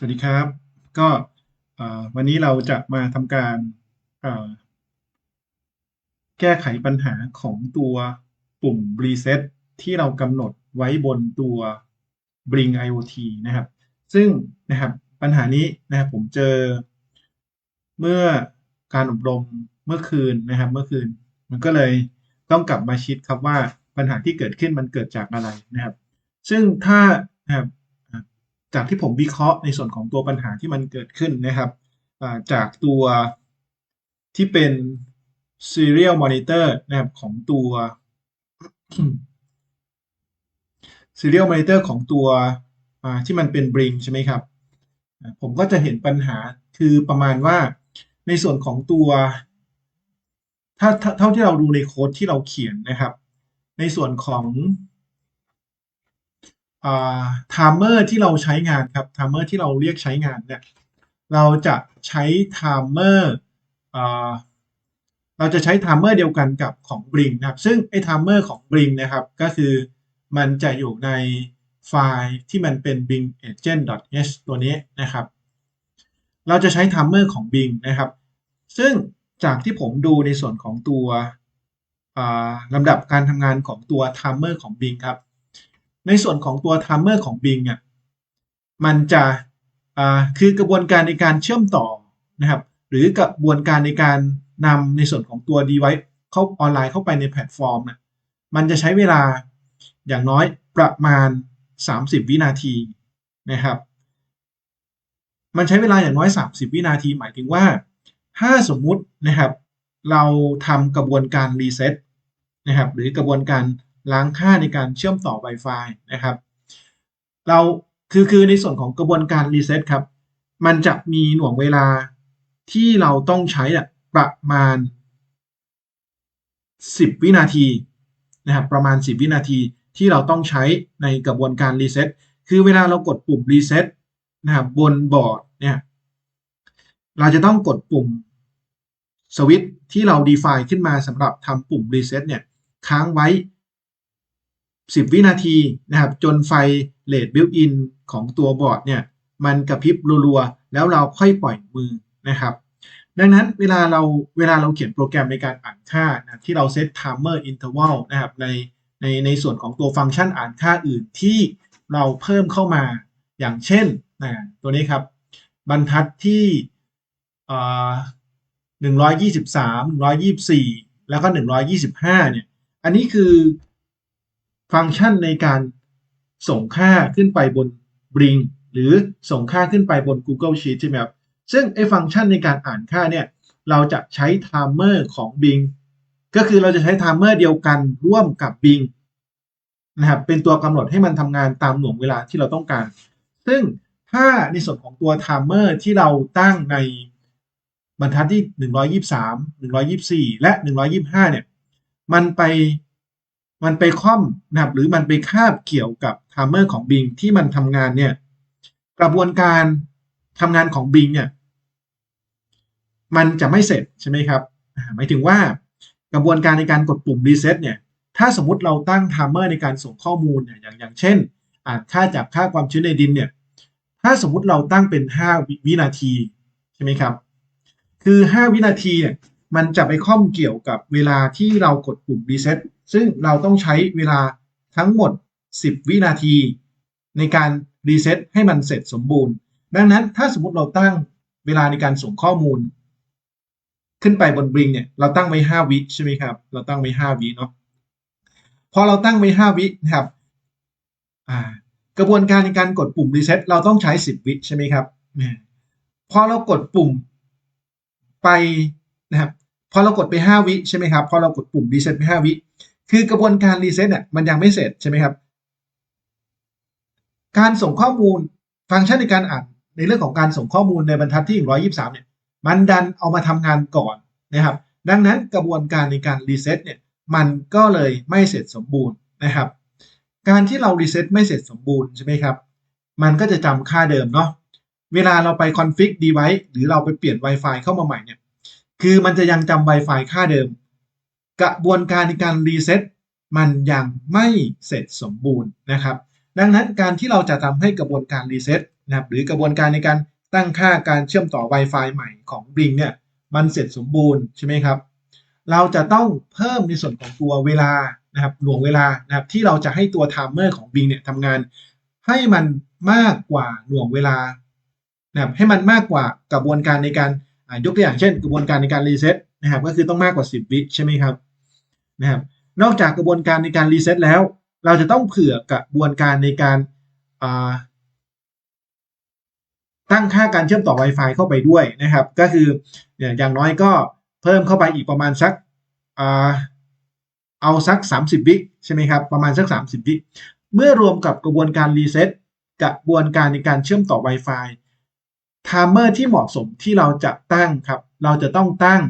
สวัสดีครับ ก็วันนี้เราจะมาทำการแก้ไขปัญหาของตัวปุ่ม reset ที่เรากำหนดไว้บนตัว Bring IoT นะครับ ซึ่งนะครับปัญหานี้นะครับผมเจอเมื่อการอบรมเมื่อคืนนะครับเมื่อคืน มันก็เลยต้องกลับมาคิดครับว่าปัญหาที่เกิดขึ้นมันเกิดจากอะไรนะครับ ซึ่งถ้านะครับ จากที่ผมวิเคราะห์ในส่วนของตัวปัญหาที่มันเกิดขึ้นนะครับจากตัวที่เป็น serial monitor นะครับของตัว serial monitor ของตัวที่มันเป็น Bring ใช่ไหมครับ ผมก็จะเห็นปัญหาคือประมาณว่าในส่วนของตัวถ้าเท่าที่เราดูในโค้ดที่เราเขียนนะครับ ในส่วนของ อ่า timer ที่เราใช้งานครับ timer ที่เราเรียกใช้งานเนี่ยเราจะใช้ timer อ่าเราจะใช้ timer เดียวกันกับของ Bring นะครับ ซึ่งไอ้ timer ของ Bring นะครับ ก็คือมันจะอยู่ในไฟล์ที่มันเป็น bing agent.h ตัวนี้นะครับ เราจะใช้ timer ของ Bing นะครับ ซึ่งจากที่ผมดูในส่วนของตัวลำดับการทำงานของตัว timer ของ Bing ครับ ในส่วนของตัว timer ของ Bing อะมันจะอ่าคือกระบวนการในการเชื่อมต่อนะครับ หรือกระบวนการในการนำในส่วนของตัว device เข้าออนไลน์เข้าไปในแพลตฟอร์มนะมันจะใช้เวลาอย่างน้อยประมาณ 30 วินาทีนะครับ มันใช้เวลาอย่างน้อย 30 วินาที หมายถึงว่า ถ้าสมมุตินะครับ เราทำกระบวนการรีเซ็ตนะครับ หรือกระบวนการ ล้างค่าในการเชื่อมต่อ Wi-Fi นะครับ เราคือคือในส่วนของกระบวนการรีเซ็ตครับ มันจะมีหน่วงเวลาที่เราต้องใช้อะประมาณ 10 วินาทีนะครับประมาณ 10 วินาทีที่เราต้องใช้ในกระบวนการรีเซ็ตคือเวลาเรากดปุ่มรีเซ็ตนะครับบนบอร์ดเนี่ยเราจะต้องกดปุ่มสวิตช์ที่เรา define ขึ้นมาสำหรับทำปุ่ม reset เนี่ยค้างไว้ 10 วินาทีนะครับ จนไฟ LED built-in ของตัวบอร์ดเนี่ยมันกระพริบรัวๆ แล้วเราค่อยปล่อยมือนะครับ ดังนั้นเวลาเราเวลาเราเขียนโปรแกรมในการอ่านค่านะที่เราเซต timer interval นะครับในในในส่วนของตัวฟังก์ชันอ่านค่าอื่นที่เราเพิ่มเข้ามาอย่างเช่นนะตัวนี้ครับ บรรทัดที่หนึ่งร้อยยี่สิบสามหนึ่งร้อยยี่สี่แล้วก็หนึ่งร้อยยี่สิบห้าเนี่ยอันนี้คือ ฟังก์ชันในการส่งค่าขึ้นไปบน Bring หรือส่งค่าขึ้นไปบน Google Sheet ใช่ไหมครับ ซึ่งไอ้ฟังก์ชันในการอ่านค่าเนี่ย เราจะใช้ timer ของ Bing ก็คือเราจะใช้ timer เดียวกันร่วมกับ Bing นะครับเป็นตัวกำหนดให้มันทำงานตามหน่วงเวลาที่เราต้องการ ซึ่งถ้าในส่วนของตัว timer ที่เราตั้งในบรรทัดที่ 123 124 และ 125 เนี่ย มันไป มันไปค่อมนะครับหรือมันไปคาบเกี่ยวกับ timer ของ Bing ที่มันทำงานเนี่ยกระบวนการทำงานของ Bing เนี่ยมันจะไม่เสร็จใช่ไหมครับหมายถึงว่ากระบวนการในการกดปุ่ม reset เนี่ยถ้าสมมติเราตั้ง timer ในการส่งข้อมูลเนี่ยอย่างอย่างเช่นอ่านค่าจากค่าความชื้นในดินเนี่ยถ้าสมมติเราตั้งเป็น 5 วินาทีใช่ไหมครับ คือ 5 วินาทีเนี่ยมันจะไปข้อมเกี่ยวกับเวลาที่เรากดปุ่ม reset ซึ่ ซึ่งเราต้องใช้เวลาทั้งหมด 10 วินาที ในการ reset ให้มันเสร็จสมบูรณ์ ดังนั้นถ้าสมมติเราตั้งเวลาในการส่งข้อมูล ขึ้นไปบน Bring เนี่ยเราตั้งไว้ 5 วิใช่ไหมครับ เราตั้งไว้ 5 วิเนาะพอเราตั้งไว้ 5 วินะครับกระบวนการในการกดปุ่ม reset เราต้องใช้ 10 วิใช่ไหมครับพอเรากดปุ่มไปนะครับพอเรากดไป 5 วิใช่ไหมครับ พอเรากดปุ่ม reset ไป 5 วิ คือกระบวนการ reset เนี่ยมันยังไม่เสร็จใช่ไหมครับ การส่งข้อมูลฟังก์ชันในการอ่านในเรื่องของการส่งข้อมูลในบรรทัดที่ 123 เนี่ย มันดันเอามาทำงานก่อนนะครับ ดังนั้นกระบวนการในการ reset เนี่ย มันก็เลยไม่เสร็จสมบูรณ์นะครับ การที่เรา reset ไม่เสร็จสมบูรณ์ใช่ไหมครับ มันก็จะจำค่าเดิมเนาะ เวลาเราไป config device หรือเราไปเปลี่ยน Wi-Fi เข้ามาใหม่เนี่ย คือมันจะยังจำ Wi-Fi ค่าเดิม กระบวนการในการ reset มันยังไม่เสร็จสมบูรณ์นะครับ ดังนั้นการที่เราจะทำให้กระบวนการ reset นะครับหรือกระบวนการในการตั้งค่าการเชื่อมต่อ Wi-Fi ใหม่ของ Bring เนี่ยมันเสร็จสมบูรณ์ใช่ไหมครับ เราจะต้องเพิ่มในส่วนของตัวเวลานะครับหน่วงเวลานะครับที่เราจะให้ตัวไทม์เมอร์ของ Bing เนี่ยทำงานให้มันมากกว่าหน่วงเวลานะครับให้มันมากกว่ากระบวนการในการอ่ายกตัวอย่างเช่น กระบวนการในการรีเซ็ตนะครับก็คือต้องมากกว่า 10 วิใช่ไหมครับ นะครับนอกจากกระบวนการในการรีเซ็ตแล้ว เราจะต้องเผื่อกระบวนการในการตั้งค่าการเชื่อมต่อ Wi-Fi เข้าไปด้วยนะครับ ก็คืออย่างน้อยก็เพิ่มเข้าไปอีกประมาณสักเอาสัก 30 วิใช่ไหมครับ ประมาณสัก 30 วิเมื่อรวมกับกระบวนการรีเซ็ตกระบวนการในการเชื่อมต่อ Wi-Fi ไทม์เมอร์ที่เหมาะสมที่เราจะตั้งครับ เราจะต้องตั้ง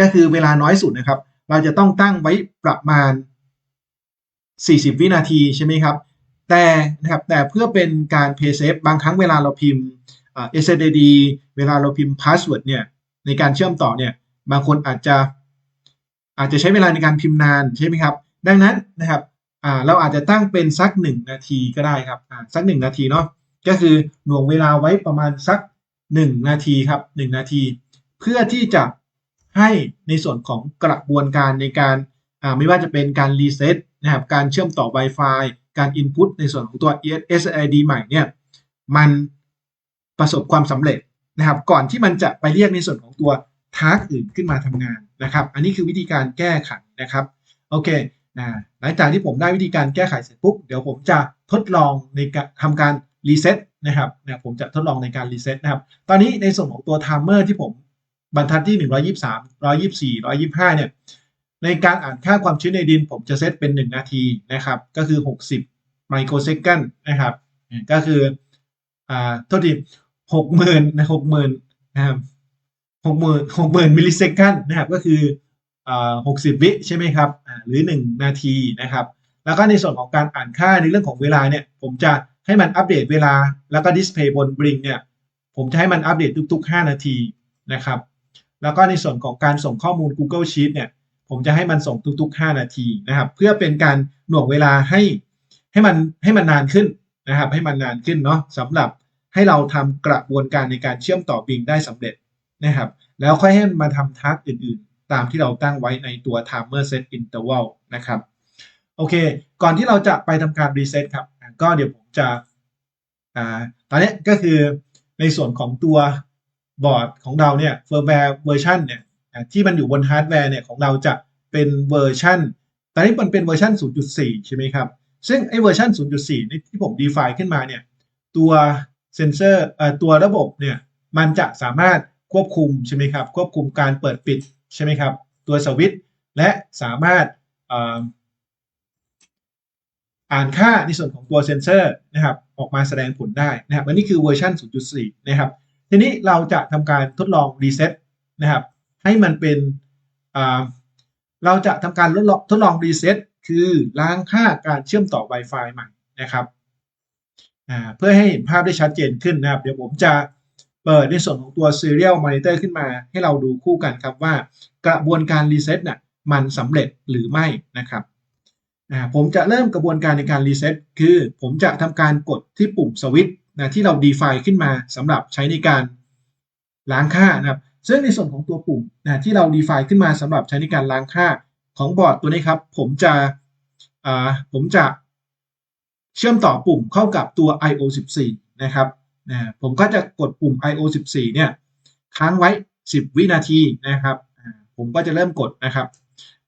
ก็คือเวลาน้อยสุดนะครับ เราจะต้องตั้งไว้ประมาณ 40 วินาทีใช่ไหมครับ แต่นะครับแต่เพื่อเป็นการ pay safe บางครั้งเวลาเราพิมพ์ SSD เวลาเราพิมพ์ password เนี่ยในการเชื่อมต่อเนี่ยบางคนอาจจะอาจจะใช้เวลาในการพิมพ์นานใช่ไหมครับ ดังนั้นนะครับเราอาจจะตั้งเป็นสัก 1 นาทีก็ได้ครับสัก 1 นาทีเนาะก็คือหน่วงเวลาไว้ประมาณสัก 1 นาทีครับ 1 นาที เพื่อที่จะ ให้ในส่วนของกระบวนการในการไม่ว่าจะเป็นการรีเซ็ตนะครับการเชื่อมต่อ Wi-Fi การ Input ในส่วนของตัว SSID ใหม่เนี่ยมันประสบความสำเร็จนะครับ ก่อนที่มันจะไปเรียกในส่วนของตัวทาร์กอื่นขึ้นมาทำงานนะครับ อันนี้คือวิธีการแก้ไขนะครับโอเคนะหลังจากที่ผมได้วิธีการแก้ไขเสร็จปุ๊บเดี๋ยวผมจะทดลองในการทำการรีเซ็ตนะครับนะผมจะทดลองในการรีเซ็ตนะครับ ตอนนี้ในส่วนของตัวไทม์เมอร์ที่ผม บรรทัดที่ 123 124 125 เนี่ย ในการอ่านค่าความชื้นในดินผมจะเซตเป็น 1 นาทีนะครับ ก็คือ 60 ไมโครเซคันนะครับ ก็คือ อ่าโทษที60,000นะ60,000นะครับ60,000 60,000มิลลิเซคันนะครับ ก็คืออ่า60 วิใช่ไหมครับอ่าหรือ 1 นาทีนะครับ แล้วก็ในส่วนของการอ่านค่าในเรื่องของเวลาเนี่ย ผมจะให้มันอัปเดตเวลา แล้วก็ดิสเพย์บนบริงเนี่ย ผมจะให้มันอัปเดตทุก ๆ 5 นาทีนะครับ แล้วก็ในส่วนของการส่งข้อมูล Google Sheet เนี่ย ผมจะให้มันส่งทุกๆ 5 นาทีนะครับ เพื่อเป็นการหน่วงเวลาให้ให้มันให้มันนานขึ้นนะครับ ให้มันนานขึ้นเนาะสำหรับให้เราทำกระบวนการในการเชื่อมต่อบิงได้สำเร็จนะครับ แล้วค่อยให้มันมาทำทักอื่นๆ ตามที่เราตั้งไว้ในตัว timer set interval นะครับ โอเค ก่อนที่เราจะไปทำการรีเซ็ตครับ ก็เดี๋ยวผมจะ อ่า ตอนนี้ก็คือในส่วนของตัว บอร์ดของเราเนี่ยเฟิร์มแวร์เวอร์ชันเนี่ยที่มันอยู่บนฮาร์ดแวร์เนี่ยของเราจะเป็นเวอร์ชันตอนนี้มันเป็นเวอร์ชัน0.4 ใช่ไหมครับ ซึ่งไอ้เวอร์ชัน0.4นี่ที่ผม define ขึ้นมาเนี่ยตัวเซนเซอร์ตัวระบบเนี่ยมันจะสามารถควบคุมใช่ไหมครับควบคุมการเปิดปิดใช่ไหมครับตัวสวิตช์และสามารถอ่านค่าในส่วนของตัวเซนเซอร์นะครับออกมาแสดงผลได้นะครับอันนี้คือเวอร์ชัน0.4 นะครับ ทีนี้เราจะทำการทดลองรีเซ็ตนะครับ ให้มันเป็นเราจะทำการทดลองทดลองรีเซ็ตคือล้างค่าการเชื่อมต่อ Wi-Fi ใหม่นะครับเพื่อให้เห็นภาพได้ชัดเจนขึ้นนะครับ เดี๋ยวผมจะเปิดในส่วนของตัว Serial Monitor ขึ้นมาให้เราดูคู่กันครับว่ากระบวนการรีเซ็ตน่ะมันสำเร็จหรือไม่นะครับผมจะเริ่มกระบวนการในการรีเซ็ตคือผมจะทำการกดที่ปุ่มสวิตช์ นะที่เรา define ขึ้นมาสำหรับใช้ในการล้างค่านะครับ ซึ่งในส่วนของตัวปุ่มนะที่เรา define ขึ้นมาสำหรับใช้ในการล้างค่าของบอร์ดตัวนี้ครับ ผมจะผมจะเชื่อมต่อปุ่มเข้ากับตัว IO14 นะครับนะผมก็จะกดปุ่ม IO14 เนี่ยค้างไว้ 10 วินาทีนะครับผมก็จะเริ่มกดนะครับ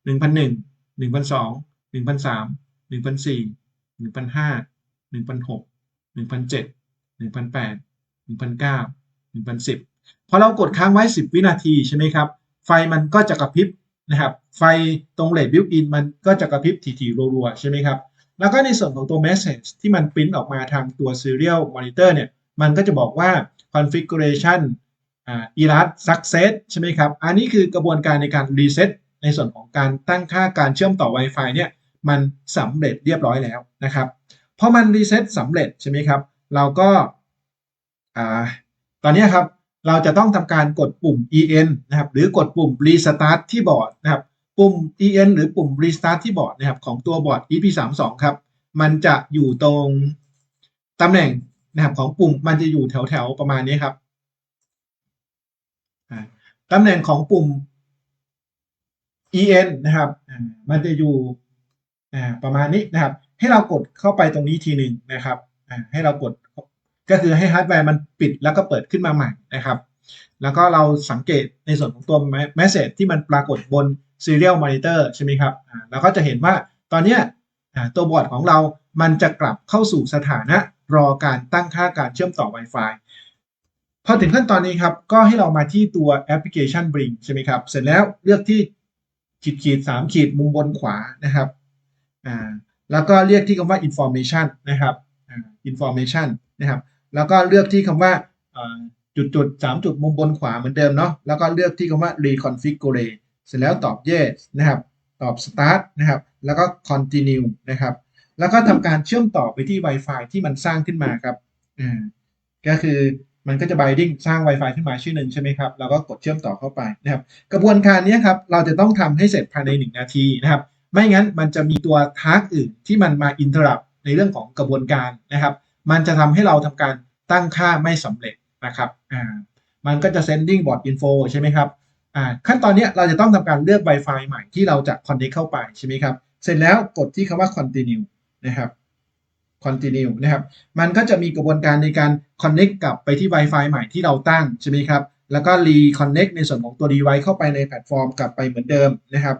1,001 1,002 1,003 1,004 1,005 1,006 1,007 1,008 1,009 1,010 พอเรากดค้างไว้ 10 วินาทีใช่ไหมครับ ไฟมันก็จะกระพริบนะครับ ไฟตรงเลดบิวอินมันก็จะกระพริบถี่ๆรัวๆ ใช่ไหมครับ แล้วก็ในส่วนของตัว message ที่มันปริ้นออกมาทางตัว serial monitor เนี่ย มันก็จะบอกว่า configuration อ่า erase success ใช่ไหมครับ อันนี้คือกระบวนการในการ reset ในส่วนของการตั้งค่าการเชื่อมต่อ Wi-Fi เนี่ย มันสำเร็จเรียบร้อยแล้วนะครับ พอมันรีเซ็ตสำเร็จใช่ไหมครับ เราก็ตอนนี้ครับเราจะต้องทำการกดปุ่ม en นะครับ หรือกดปุ่ม restart ที่บอร์ดนะครับ ปุ่ม en หรือปุ่ม restart ที่บอร์ดนะครับของตัวบอร์ด ep32 ครับ มันจะอยู่ตรงตำแหน่งนะครับของปุ่มมันจะอยู่แถวๆประมาณนี้ครับตำแหน่งของปุ่ม en นะครับ มันจะอยู่ประมาณนี้นะครับ ให้เรากดเข้าไปตรงนี้ทีหนึ่งนะครับ ให้เรากดก็คือให้ฮาร์ดแวร์มันปิดแล้วก็เปิดขึ้นมาใหม่นะครับ แล้วก็เราสังเกตในส่วนของตัว message ที่มันปรากฏบน serial monitor ใช่ไหมครับเราก็จะเห็นว่าตอนนี้ตัวบอร์ดของเรามันจะกลับเข้าสู่สถานะรอการตั้งค่าการเชื่อมต่อ Wi-Fi พอถึงขั้นตอนนี้ครับ ก็ให้เรามาที่ตัวแอปพลิเคชัน Bring ใช่ไหมครับ เสร็จแล้วเลือกที่ขีดขีดสามขีดมุมบนขวานะครับ อ่า แล้วก็เรียกที่คำว่า information นะครับ information นะครับ แล้วก็เลือกที่คำว่าอ่าจุดจุดสามจุดมุมบนขวาเหมือนเดิมเนาะ แล้วก็เลือกที่คำว่า reconfigure เสร็จแล้วตอบ yes นะครับ ตอบ start นะครับ แล้วก็ continue นะครับ แล้วก็ทำการเชื่อมต่อไปที่ Wi-Fi ที่มันสร้างขึ้นมาครับอก็คือมันก็จะ binding สร้าง Wi-Fi ขึ้นมาชื่อหนึ่งใช่ไหมครับแล้วก็กดเชื่อมต่อเข้าไปนะครับ กระบวนการนี้ครับ เราจะต้องทำให้เสร็จภายใน 1 นาทีนะครับ ไม่งั้นมันจะมีตัวทาร์กอื่นที่มันมา interrupt ในเรื่องของกระบวนการนะครับ มันจะทำให้เราทำการตั้งค่าไม่สำเร็จนะครับอ่ามันก็จะ sending bot info ใช่ไหมครับอ่าขั้นตอนนี้เราจะต้องทำการเลือก Wi-Fi ใหม่ที่เราจะ connect เข้าไปใช่ไหมครับ เสร็จแล้วกดที่คำว่า continue นะครับ continue นะครับ มันก็จะมีกระบวนการในการ connect กลับไปที่ Wi-Fi ใหม่ที่เราตั้งใช่ไหมครับ แล้วก็ reconnect ในส่วนของตัว device เข้าไปในแพลตฟอร์มกลับไปเหมือนเดิมนะครับ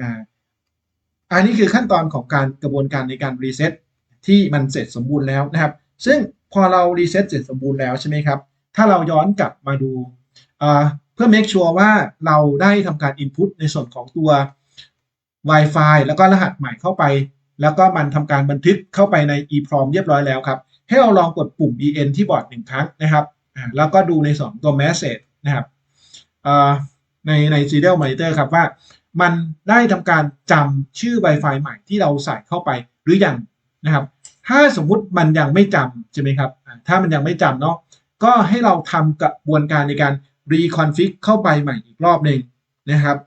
อ่า อันนี้คือขั้นตอนของการกระบวนการในการ reset ที่มันเสร็จสมบูรณ์แล้วนะครับ ซึ่งพอเรา reset เสร็จสมบูรณ์แล้วใช่ไหมครับ ถ้าเราย้อนกลับมาดูเพื่อ make sure ว่าเราได้ทำการ input ในส่วนของตัว Wi-Fi แล้วก็รหัสใหม่เข้าไป แล้วก็มันทำการบันทึกเข้าไปใน EPROM เรียบร้อยแล้วครับ ให้เราลองกดปุ่ม en ที่บอร์ดหนึ่งครั้งนะครับ แล้วก็ดูในส่วนตัว message นะครับในใน serial monitor ครับว่า มันได้ทำการจำชื่อ Wi-Fi ใหม่ที่เราใส่เข้าไป หรือยัง นะครับ ถ้าสมมุติมันยังไม่จำใช่ไหมครับ ถ้ามันยังไม่จำเนาะก็ให้เราทำกระบวนการในการ reconfig เข้าไปใหม่อีกรอบหนึ่งนะครับ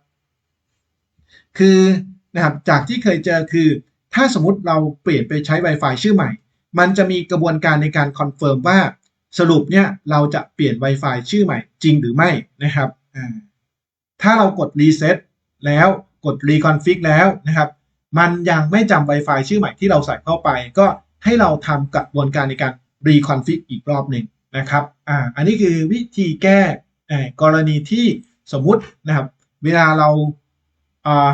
คือนะครับจากที่เคยเจอคือ ถ้าสมมติเราเปลี่ยนไปใช้ Wi-Fi ชื่อใหม่ มันจะมีกระบวนการในการคอนเฟิร์มว่าสรุปเนี่ยเราจะเปลี่ยน Wi-Fi ชื่อใหม่จริงหรือไม่นะครับ ถ้าเรากด reset แล้วกด reconfig แล้วนะครับ มันยังไม่จำ Wi-Fi ชื่อใหม่ที่เราใส่เข้าไป ก็ให้เราทำกระบวนการในการ reconfig อีกรอบหนึ่งนะครับอ่าอันนี้คือวิธีแก้กรณีที่สมมุตินะครับ เวลาเราอ่า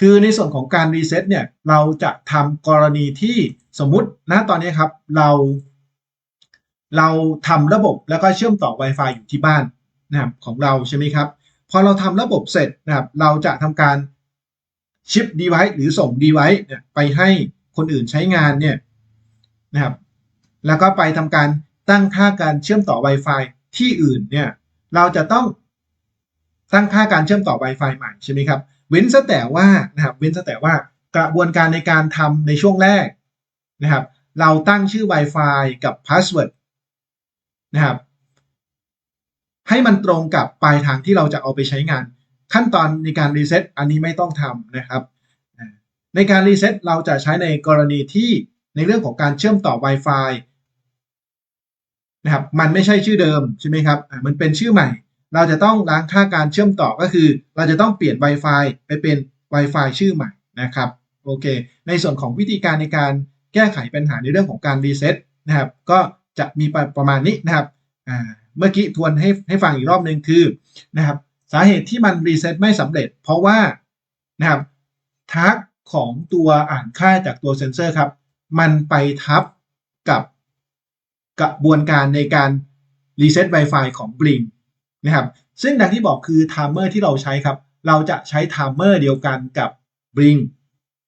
คือในส่วนของการรีเซ็ตเนี่ยเราจะทำกรณีที่สมมุตินะตอนนี้ครับเรา เราทำระบบแล้วก็เชื่อมต่อ Wi-Fi อยู่ที่บ้านนะครับของเราใช่ไหมครับ พอเราทำระบบเสร็จนะครับ เราจะทำการ ชิป device หรือส่ง device เนี่ยไปให้คนอื่นใช้งานเนี่ยนะครับแล้วก็ไปทำการตั้งค่าการเชื่อมต่อ Wi-Fi ที่อื่นเนี่ยเราจะต้องตั้งค่าการเชื่อมต่อ Wi-Fi ใหม่ใช่ไหมครับเว้นแต่ว่านะครับเว้นแต่ว่ากระบวนการในการทำในช่วงแรกนะครับเราตั้งชื่อ Wi-Fi กับ Password นะครับให้มันตรงกับปลายทางที่เราจะเอาไปใช้งาน ขั้นตอนในการรีเซ็ตอันนี้ไม่ต้องทำนะครับในการรีเซ็ตเราจะใช้ในกรณีที่ในเรื่องของการเชื่อมต่อ Wi-Fi นะครับมันไม่ใช่ชื่อเดิมใช่ไหมครับมันเป็นชื่อใหม่ เราจะต้องล้างค่าการเชื่อมต่อก็คือ เราจะต้องเปลี่ยน Wi-Fi ไปเป็น Wi-Fi ชื่อใหม่นะครับโอเค ในส่วนของวิธีการในการแก้ไขปัญหาในเรื่องของการรีเซ็ตนะครับ ก็จะมีประมาณนี้นะครับเมื่อกี้ทวนให้ให้ฟังอีกรอบหนึ่งคือนะครับ สาเหตุที่มันรีเซ็ตไม่สำเร็จ เพราะว่านะครับทักของตัวอ่านค่าจากตัวเซนเซอร์ครับ มันไปทับกับกระบวนการในการรีเซ็ต Wi-Fi ของ Blink นะครับ ซึ่งดังที่บอกคือไทม์เมอร์ที่เราใช้ครับ เราจะใช้ไทม์เมอร์เดียวกันกับ Blink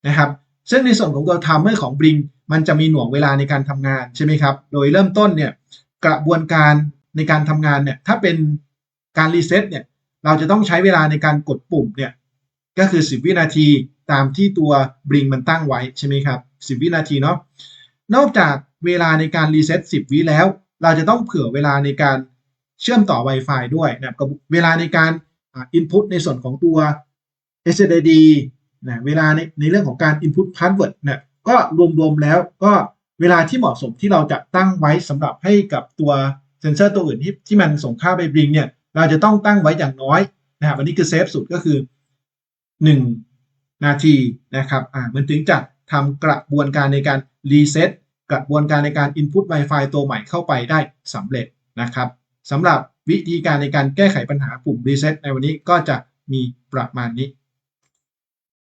นะครับ ซึ่งในส่วนของตัวไทม์เมอร์ของ Blink มันจะมีหน่วงเวลาในการทำงานใช่ไหมครับ โดยเริ่มต้นเนี่ยกระบวนการในการทำงานเนี่ยถ้าเป็นการรีเซ็ตเนี่ย เราจะต้องใช้เวลาในการกดปุ่มเนี่ยก็คือ 10 วินาทีตามที่ตัว Blink มันตั้งไว้ใช่ไหมครับ 10 วินาทีเนาะนอกจากเวลาในการรีเซ็ต10 วิแล้ว เราจะต้องเผื่อเวลาในการเชื่อมต่อ Wi-Fi ด้วยนะครับเวลาในการ input ในส่วนของตัว SSD นะเวลาในในเรื่องของการ input password เนี่ยก็รวมๆแล้วก็เวลาที่เหมาะสมที่เราจะตั้งไว้สำหรับให้กับตัวเซนเซอร์ตัวอื่นที่ที่มันส่งค่าไปบริงเนี่ย เราจะต้องตั้งไว้อย่างน้อยนะครับอันนี้คือเซฟสุดก็คือ 1 นาทีนะครับอ่ามันถึงจะทำกระบวนการในการรีเซ็ตกระบวนการในการ Input Wi-Fi ตัวใหม่เข้าไปได้สำเร็จนะครับสำหรับวิธีการในการแก้ไขปัญหาปุ่มรีเซ็ตในวันนี้ก็จะมีประมาณนี้